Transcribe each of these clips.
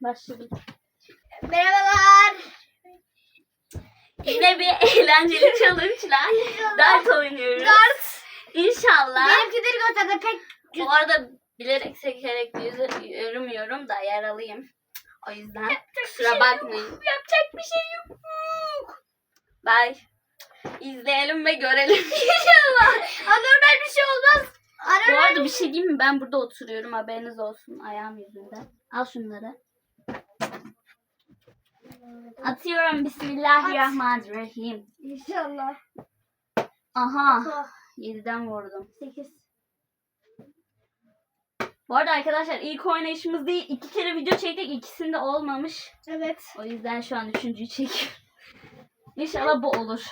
Başladım. Merhabalar. Yine bir eğlenceli challenge'la dart oynuyoruz. Dart. İnşallah. Benimkileri gösterdi pek. Bu arada bilerek sekerek yürümüyorum da yaralıyım. O yüzden kusura bakmayın. Yapacak bir şey yok. Bye. İzleyelim ve görelim. İnşallah. Anormal bir şey olmaz. Bu Anormal arada bir şey diyeyim mi? Ben burada oturuyorum. Haberiniz olsun ayağım yüzünden. Al şunları. Atıyorum. Bismillahirrahmanirrahim. İnşallah. Aha. Ah, 7'den vurdum. 8. Bu arada arkadaşlar ilk oynayışımız değil. iki kere video çektik. ikisinde olmamış. Evet. O yüzden şu an üçüncüyü çekiyorum. İnşallah bu olur.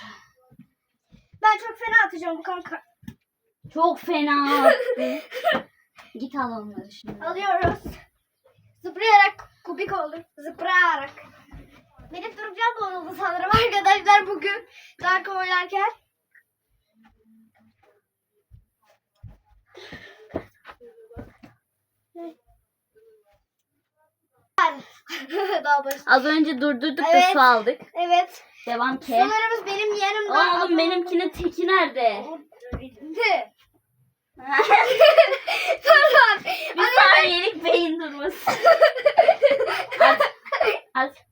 Ben çok fena atacağım kanka. Çok fena attı. Git al onları şimdi. Alıyoruz. Zıplayarak kubik oldu. Zıplayarak. Benim duracağım bozuldu sanırım arkadaşlar bugün. Dark oynarken. Daha. Az önce durdurduk da Evet. su aldık. Evet. Devam ki. Sularımız benim yanımda. Oğlum benimkinin teki nerede? Ne? Pardon. Bir saniyelik beyin durması. at. At.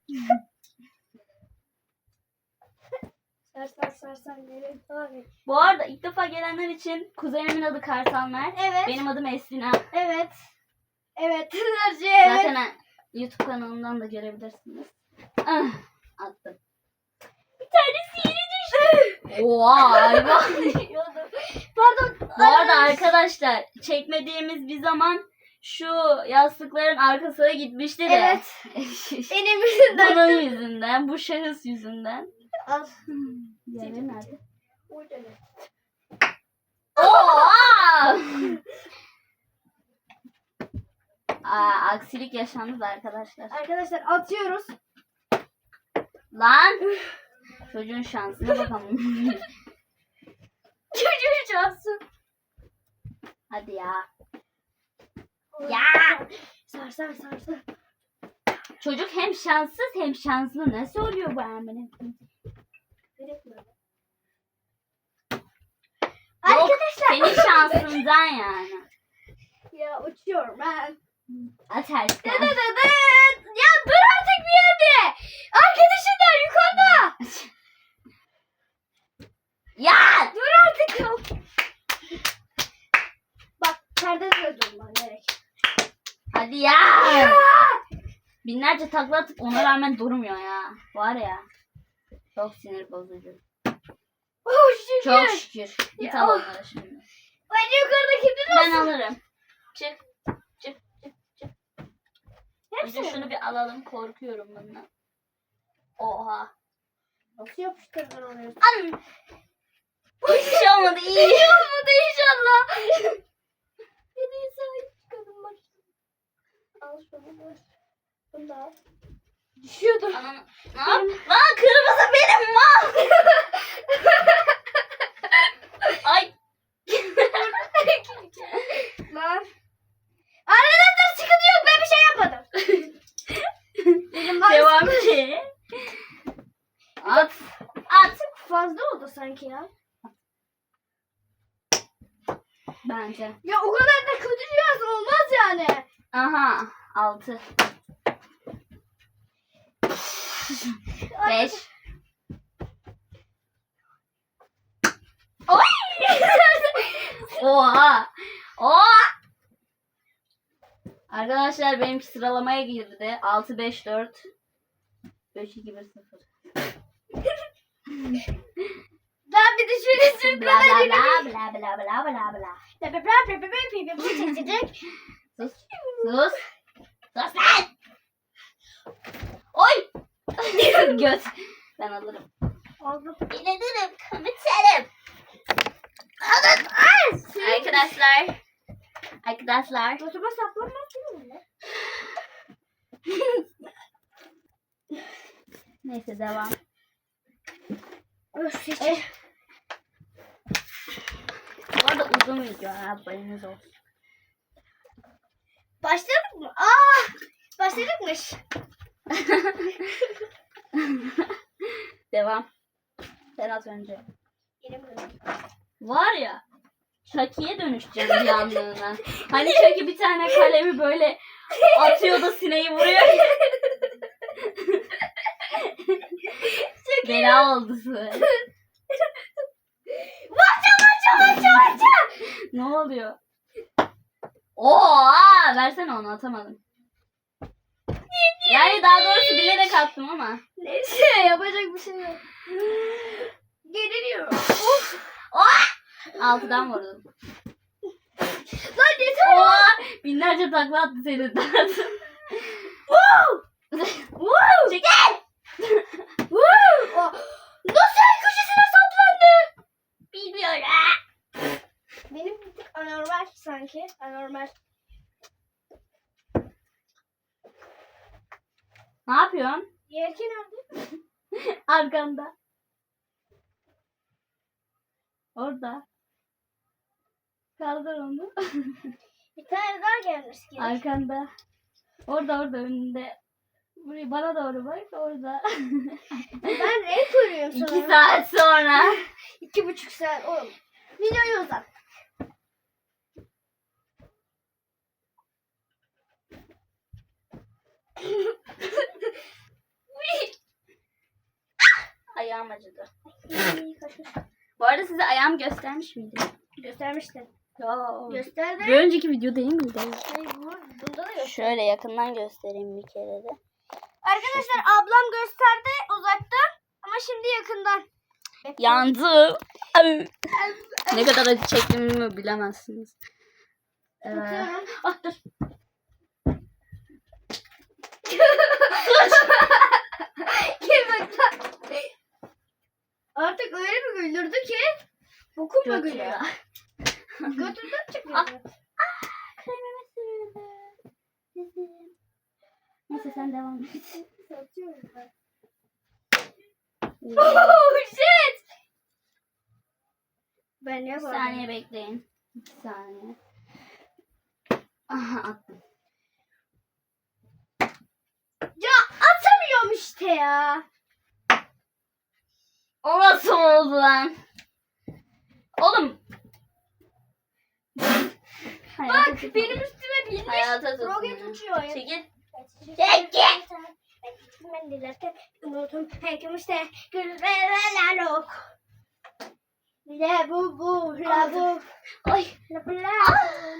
Sar sar. geri. Abi. Bu arada ilk defa gelenler için kuzenimin adı Kartalmer. Evet. Benim adım Esrina. Evet. Evet. Zaten ha, YouTube kanalımdan da görebilirsiniz. Ah, attım. Bir tanesi yere düştü. Oha hayvan. Pardon. Bu arada arkadaşlar çekmediğimiz bir zaman şu yastıkların arkasına gitmişti de. Evet. Benim yüzümden. Bunun yüzünden, bu şahıs yüzünden. Al. Diğeri nerede? Ne? Oha! Aa, aksilik yaşandı arkadaşlar. Arkadaşlar atıyoruz. Lan! Çocuğun şansına bakalım. Çocuğun şansı. Hadi ya. Ya! Sar sar sar sar. Çocuk hem şanssız hem şanslı. Nasıl oluyor bu amına? Yok, Arkadaşlar. Senin şansından yani. Ya uçuyorum ben. Atersen. Dıdıdıdıt. Ya dur artık bir yerde. Arkadaşlar yukarıda. ya! Dur artık. ya. Bak perde de durman gerek. Hadi ya! Binlerce takla atıp ona rağmen durmuyor ya. Var ya. Çok sinir bozucu. Oh şükür. Çok şükür. Git Ya, al onları şimdi. Bence yukarıdaki bir Ben nasıl? alırım. Çık. Çık. Çık. Çık. Önce Hepsini. şunu bir alalım. Korkuyorum bundan. Oha. Nasıl yapıştırdın onu? An. Hiçbir şey olmadı. iyi. İyi olmadı inşallah. Yine sahip çıkalım bak. Al şunu da. Bunu da al. Düşüyordu. Anam. Ne yap? Lan kırmızı benim mal. Ay. Lan. Arkadaşlar sıkıntı yok ben bir şey yapmadım. Benim var Devam sıkıntı- ki. At. At. Fazla oldu sanki ya. Bence. Ya o kadar da kötü biraz olmaz yani. Aha. Altı. Beş. Oy! Oha! Oha! Arkadaşlar benimki sıralamaya girdi. 6 5 4 5 2 1 0. Ben bir de şöyle Bla sürüklemeye bla bla bla bla bla bla bla. Bla bla bla bla bla bla bla çekecek. Sus. Sus. Sus lan. Oy. Göt. Ben alırım. Aldım. İnanırım komutanım. Alın. Arkadaşlar. Arkadaşlar. Götüme saplanmaz değil mi? Neyse devam. Öf hiç. Eh. Bu arada uzun video ha haberiniz olsun. Başladık mı? Aa! Baş gösterseydik Devam. Sen az önce. Var ya. Chucky'ye dönüşeceğim bir anlığına. Hani Chucky bir tane kalemi böyle atıyor da sineği vuruyor. Bela oldu Ne oluyor? Oo, aa, versene onu atamadım. Yani daha doğrusu bilerek attım ama. Neyse yapacak bir şey yok. Geriliyorum. Of. Altıdan vurdum. Lan yeter. Oo, binlerce takla attı senin dağıtın. Wow. Çekil! Wow. Oh. Nasıl en köşesine saplandı? Bilmiyorum. Benim bir tık anormal sanki. Anormal. Ne yapıyorsun? Yerken nerede? Arkanda. Orada. Kaldır onu. Bir tane daha gelmiş gerek. Arkanda. Orada orada önünde. Buraya bana doğru bak orada. Ben renk görüyorum sana. İki saat sonra. İki buçuk saat oğlum. Videoyu uzat. Ayağım acıdı. Bu arada size ayağım göstermiş miydim? Göstermiştin. Yo. Gösterdi. Bir önceki video değil miydi? Hayır, bu- Bunda da göster. Şöyle yakından göstereyim bir kere de. Arkadaşlar ablam gösterdi uzaktan ama şimdi yakından. Yandım. ne kadar acı çektiğimi bilemezsiniz. Bakıyorum. Ah dur. Artık öyle bir güldürdü ki bokum mu Götü gülüyor? Götünden çıkıyor. Ah. Kremime sürüldü. Neyse sen devam et. Satıyorum ben. Oh shit! Ben ne Bir saniye bekleyin. Bir saniye. Aha attım. Ya atamıyorum işte ya. O nasıl oldu lan? Oğlum. Bak benim üstüme binmiş. Roket uçuyor. ya. Çekil. Çekil. Ben dilerken unutum hekimiste gülmeler yok. La bu bu la bu. Oy la bu la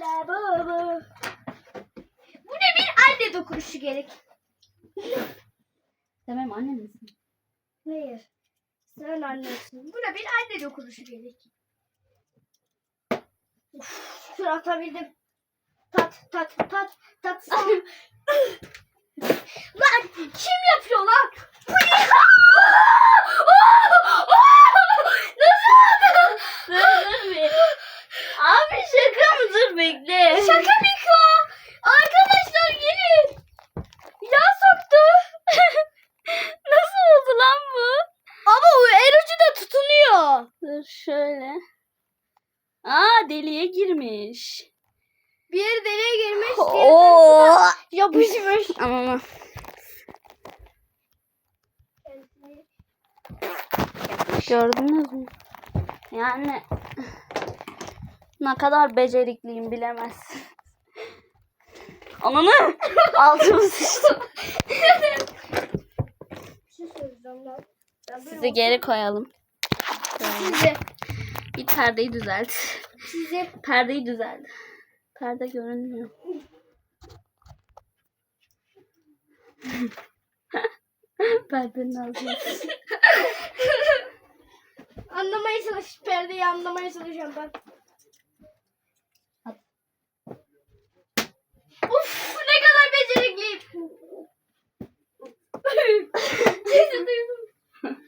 la bu bu. Bu ne bir anne dokunuşu gerek. Sen benim annem misin? Hayır. Sen annesin. Bu ne bir anne dokunuşu gerek. Şükür atabildim. Tat tat tat tat. lan kim yapıyor lan? Bu ne? Nasıl oldu? Dur dur bir. Abi şaka mı? Dur bekle. Şaka Miko. Arkadaşlar gelin. Yağ soktu. Nasıl oldu lan bu? Ama o el ucu da tutunuyor. Dur şöyle. Aa deliğe girmiş. Bir yeri deliğe girmiş. Oo. Yapışmış. Ama gördünüz mü? Yani ne kadar becerikliyim bilemezsin. Ananı altıma sıçtım. Sizi geri koyalım. Sizi. Bir perdeyi düzelt. Sizi. Perdeyi düzelt. Perde görünmüyor. Perdenin altına. Anlamaya çalış. Perdeyi anlamaya çalışıyorum ben. Uf ne kadar becerikliyim. Sesi duydum.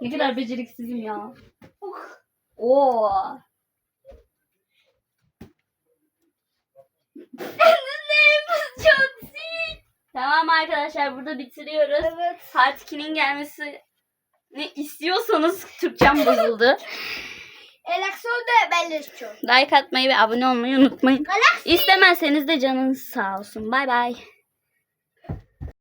ne kadar beceriksizim ya. Oh. Oo. Tamam arkadaşlar burada bitiriyoruz. Evet. Part 2'nin gelmesi ne istiyorsanız Türkçem bozuldu. Elekson belli çok. like atmayı ve abone olmayı unutmayın. Galaksi. İstemezseniz de canınız sağ olsun. Bay bay.